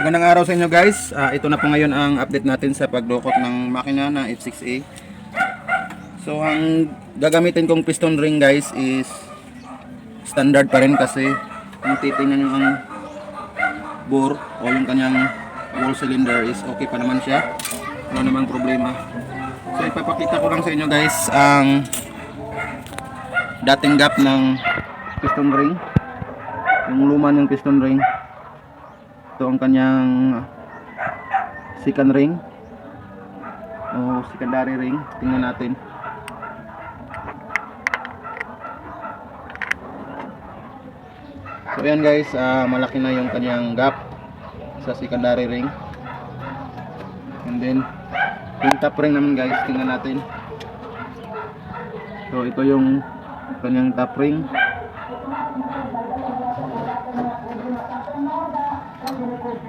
Magandang araw sa inyo guys. Ah, ito na po ngayon ang update natin sa pagdukot ng makina na F6A. So ang gagamitin kong piston ring guys is standard pa rin kasi kung titingnan nyo ang bore o yung kanyang wall cylinder is okay pa naman siya. Wala namang problema. So ipapakita ko lang sa inyo guys ang dating gap ng piston ring. Yung luma ng piston ring ito ang kanyang second ring. O secondary ring. Tingnan natin. So yan guys. Ah, malaki na yung kanyang gap sa secondary ring. And then yung top ring naman guys. Tingnan natin. So ito yung kanyang top ring So,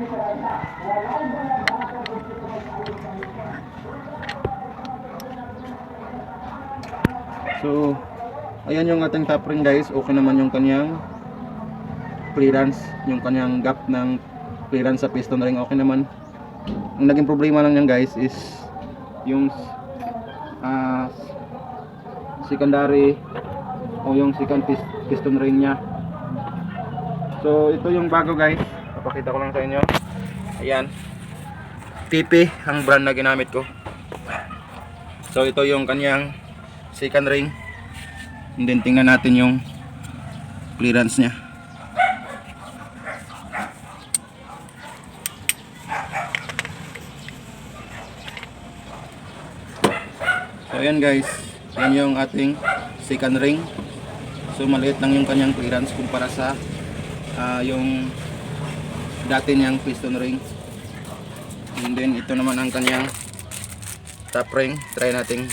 ayan yung ating top ring guys. Okay naman yung kanyang clearance, yung kanyang gap ng clearance sa piston ring. Okay naman. Ang naging problema lang yan guys is yung ah, secondary o yung second pis- piston ring niya. So, ito yung bago guys. Papakita ko lang sa inyo. Ayan. PP ang brand na ginamit ko. So, ito yung kanyang second ring and then tingnan natin yung clearance nya so ayan guys yan yung ating second ring so maliit lang yung kanyang clearance kumpara sa ah, yung dati niyang piston ring. And then ito naman ang kanyang top ring. Try nating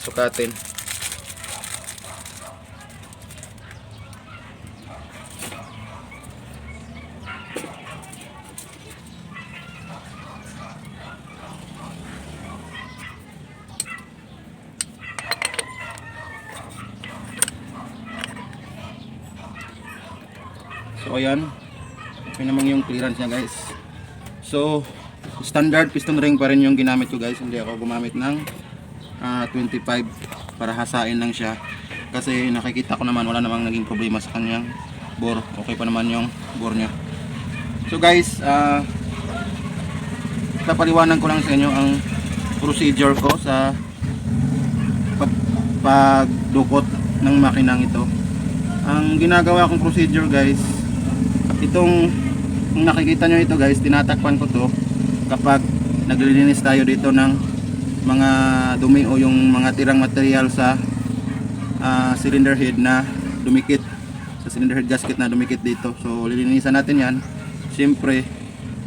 sukatin. So ayan Okay naman yung clearance niya guys. So standard piston ring pa rin yung ginamit ko guys. Hindi ako gumamit ng ah, 25 para hasain lang siya. Kasi nakikita ko naman wala namang naging problema sa kanyang bore. Okay pa naman yung bore nya so guys ah papaliwanan ko lang sa inyo ang procedure ko sa pag pagdukot ng makinang ito. Ang ginagawa kong procedure guys itong kung nakikita nyo ito guys tinatakpan ko to kapag naglilinis tayo dito ng mga dumi o yung mga tirang material sa ah, cylinder head na dumikit. Sa cylinder head gasket na dumikit dito. So lilinisan natin yan. Siyempre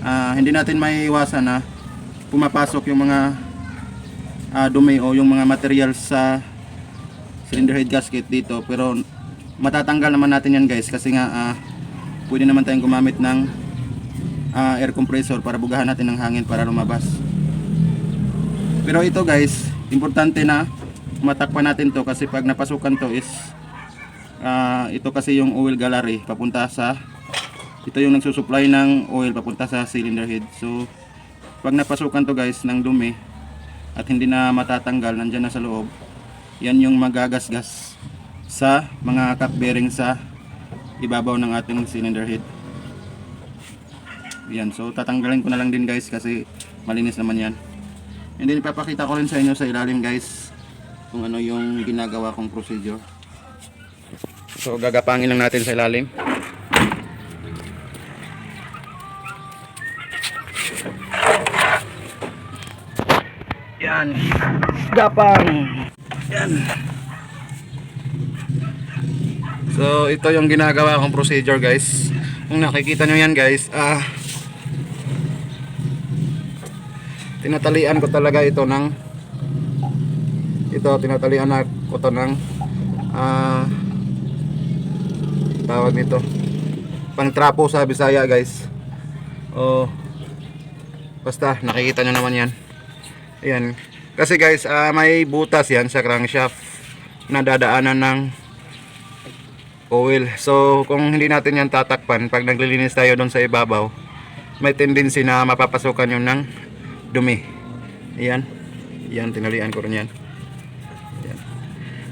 ah, hindi natin maiiwasan na pumapasok yung mga ah, dumi o yung mga material sa cylinder head gasket dito. Pero matatanggal naman natin yan guys kasi nga ah, pwede naman tayong gumamit ng ah, air compressor para bugahan natin ng hangin para lumabas pero ito guys, importante na matakpan natin to kasi pag napasukan to is ah, ito kasi yung oil gallery papunta sa ito yung nagsusupply ng oil papunta sa cylinder head. So pag napasukan to guys ng dumi at hindi na matatanggal nandyan na sa loob, yan yung magagasgas sa mga cap bearing sa ibabaw ng ating cylinder head. Yan, so tatanggalin ko na lang din guys kasi malinis naman yan. And then ipapakita ko rin sa inyo sa ilalim guys kung ano yung ginagawa kong procedure. So gagapangin lang natin sa ilalim. Yan. Gapang. Yan. So ito yung ginagawa kong procedure guys. Kung nakikita nyo yan guys, ah tinatalian ko talaga ito ng ito tinatalian na ko to ng ah tawag nito. Pang trapo sa Bisaya guys. Oh basta nakikita nyo naman yan. Ayan. Kasi guys ah, may butas yan sa crankshaft na dadaanan ng oil. So kung hindi natin yan tatakpan pag naglilinis tayo doon sa ibabaw may tendency na mapapasukan yun ng dumi. Ayan. Ayan, tinalian ko rin yan. Ayan.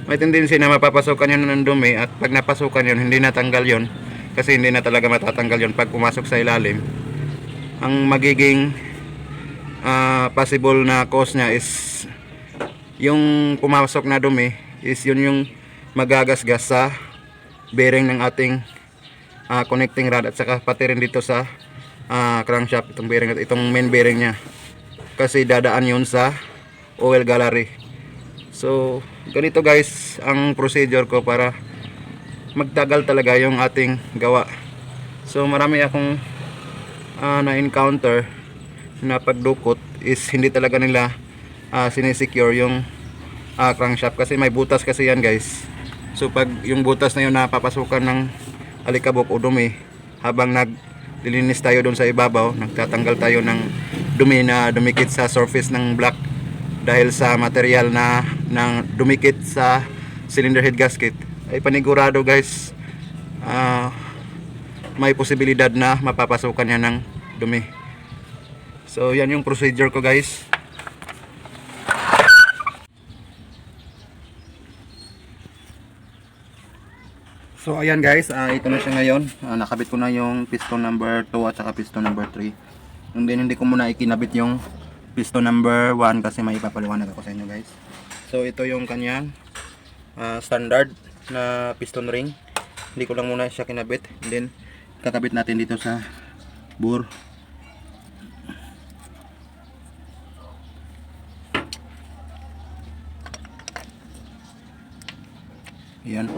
May tendency na mapapasukan yun ng dumi at pag napasukan yun, hindi natanggal yun. Kasi hindi na talaga matatanggal yun pag pumasok sa ilalim. Ang magiging ah, possible na cause niya is yung pumasok na dumi is yun yung magagasgas sa bearing ng ating ah, connecting rod at saka pati rin dito sa ah, crankshaft itong bearing itong main bearing niya kasi dadaan yun sa oil gallery. So ganito guys ang procedure ko para magtagal talaga yung ating gawa. So marami akong ah, na-encounter na pagdukot is hindi talaga nila ah, sinesecure yung ah, crankshaft kasi may butas kasi yan guys. So pag yung butas na yun napapasukan ng alikabok o dumi habang naglilinis tayo doon sa ibabaw nagtatanggal tayo ng dumi na dumikit sa surface ng block dahil sa material na ng dumikit sa cylinder head gasket. Ay panigurado guys. Ah, may posibilidad na mapapasukan yan ng dumi. So yan yung procedure ko guys. So ayan guys, ah, ito na siya ngayon. Ah, nakabit ko na yung piston number 2 at saka piston number 3. And then hindi ko muna ikinabit yung piston number 1 kasi may ipapaliwanag ako sa inyo guys. So ito yung kanyang ah, standard na piston ring. Hindi ko lang muna siya kinabit. And then kakabit natin dito sa bore. Ayan.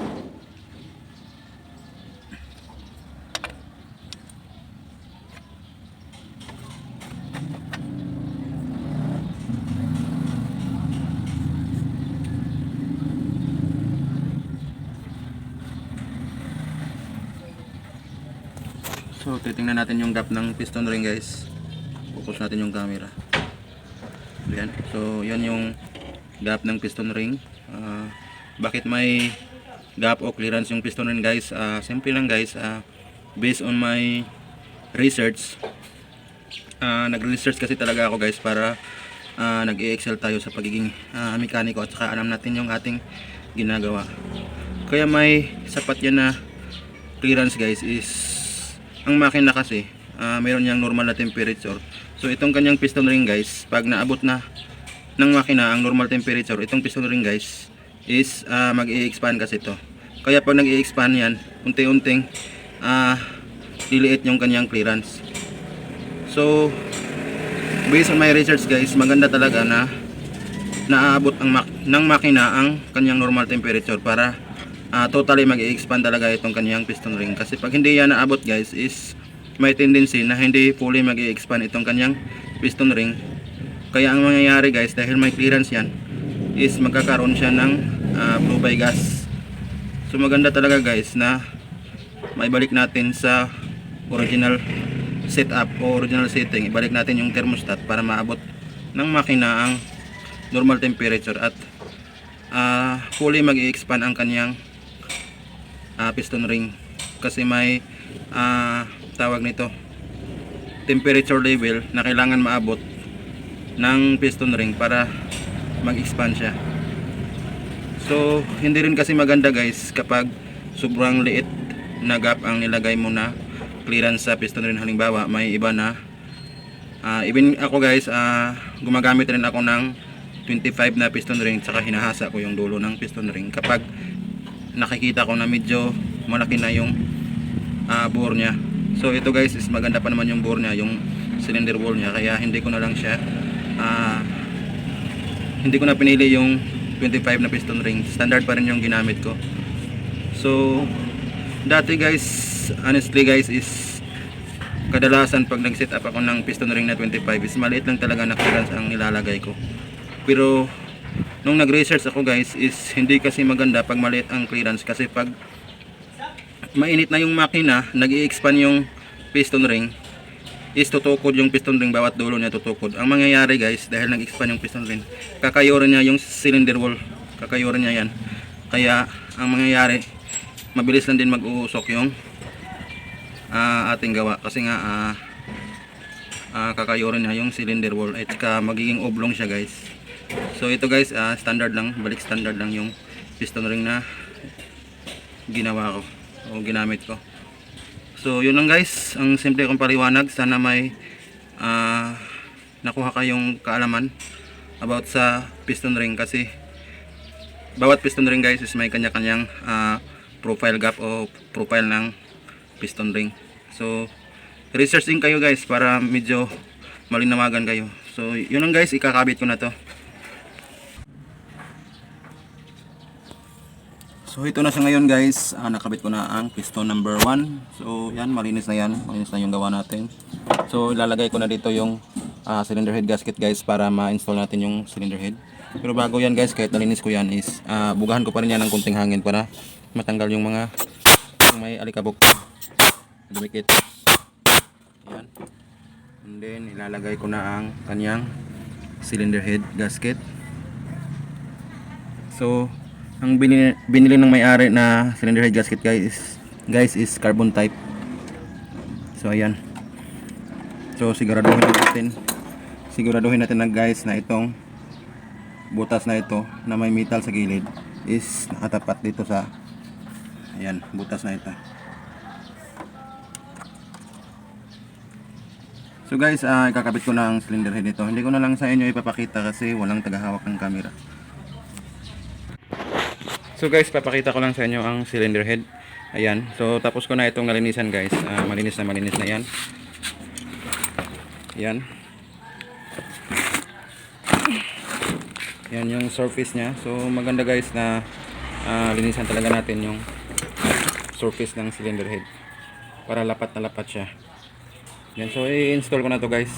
So, titingnan natin yung gap ng piston ring guys. Focus natin yung camera. Yan. So, yan yung gap ng piston ring. Ah, bakit may gap o clearance yung piston ring guys? Ah, simple lang guys. Ah, based on my research, ah, nag-research kasi talaga ako guys para ah, nag-excel tayo sa pagiging ah, mekaniko at saka alam natin yung ating ginagawa. Kaya may sapat yan na clearance guys is ang makina kasi ah, mayroon niyang normal na temperature. So itong kanyang piston ring guys pag naabot na ng makina ang normal temperature itong piston ring guys is ah, mag expand kasi ito kaya pag nag expand yan unti-unting ah, liliit yung kanyang clearance. So based on my research guys maganda talaga na naaabot ang ng makina ang kanyang normal temperature para ah, totally mag-expand talaga itong kanyang piston ring. Kasi pag hindi yan naabot guys is may tendency na hindi fully mag-expand itong kanyang piston ring. Kaya ang mangyayari guys dahil may clearance yan is magkakaroon siya ng ah, blow by gas. So maganda talaga guys na maibalik natin sa original setup o original setting. Ibalik natin yung thermostat para maabot ng makina ang normal temperature at ah, fully mag-expand ang kanyang ah, piston ring. Kasi may ah, tawag nito temperature level na kailangan maabot ng piston ring para mag-expand siya. So hindi rin kasi maganda guys kapag sobrang liit na gap ang nilagay mo na clearance sa piston ring. Halimbawa may iba na ah, even ako guys ah, gumagamit rin ako ng 25 na piston ring tsaka hinahasa ko yung dulo ng piston ring. Kapag nakikita ko na medyo malaki na yung ah, bore niya. So ito guys is maganda pa naman yung bore niya yung cylinder wall niya. Kaya hindi ko na lang siya ah, hindi ko na pinili yung 25 na piston ring. Standard pa rin yung ginamit ko. So dati guys honestly guys is kadalasan pag nag set up ako ng piston ring na 25 is maliit lang talaga na clearance ang nilalagay ko. Pero nung nag-research ako guys is hindi kasi maganda pag maliit ang clearance kasi pag mainit na yung makina nag expand yung piston ring is tutukod yung piston ring bawat dulo niya tutukod. Ang mangyayari guys dahil nag-expand yung piston ring kakayuran niya yung cylinder wall. Kakayuran niya yan. Kaya ang mangyayari mabilis lang din mag-uusok yung ah, ating gawa. Kasi nga ah, ah, kakayurin niya yung cylinder wall at saka magiging oblong siya guys so ito guys ah, standard lang. Balik standard lang yung piston ring na ginawa ko o ginamit ko. So yun lang guys. Ang simple kong paliwanag. Sana may ah, nakuha kayong kaalaman about sa piston ring kasi bawat piston ring guys is may kanya-kanyang ah, profile gap o profile ng piston ring. So research din kayo guys para medyo malinawagan kayo. So yun lang guys. Ikakabit ko na to so ito na siya ngayon guys. Ah, nakabit ko na ang piston number 1 so yan malinis na yan. Malinis na yung gawa natin. So ilalagay ko na dito yung ah, cylinder head gasket guys para ma-install natin yung cylinder head. Pero bago yan guys kahit nalinis ko yan is ah, bugahan ko pa rin yan ng kunting hangin para matanggal yung mga yung may alikabok. Dumikit yan. And then ilalagay ko na ang kanyang cylinder head gasket. So ang binili, binili ng may-ari na cylinder head gasket guys guys is carbon type. So ayan. So siguraduhin natin siguraduhin natin na guys na itong butas na ito na may metal sa gilid is nakatapat dito sa ayan butas na ito. So guys ah, ikakabit ko na ang cylinder head nito. Hindi ko na lang sa inyo ipapakita kasi walang tagahawak ng camera So guys, papakita ko lang sa inyo ang cylinder head. Ayan. So tapos ko na itong nalinisan guys. Ah, malinis na malinis na yan. Yan. Yan yung surface niya. So maganda guys na ah, linisan talaga natin yung surface ng cylinder head. Para lapat na lapat siya. Yan. So i-install ko na to guys.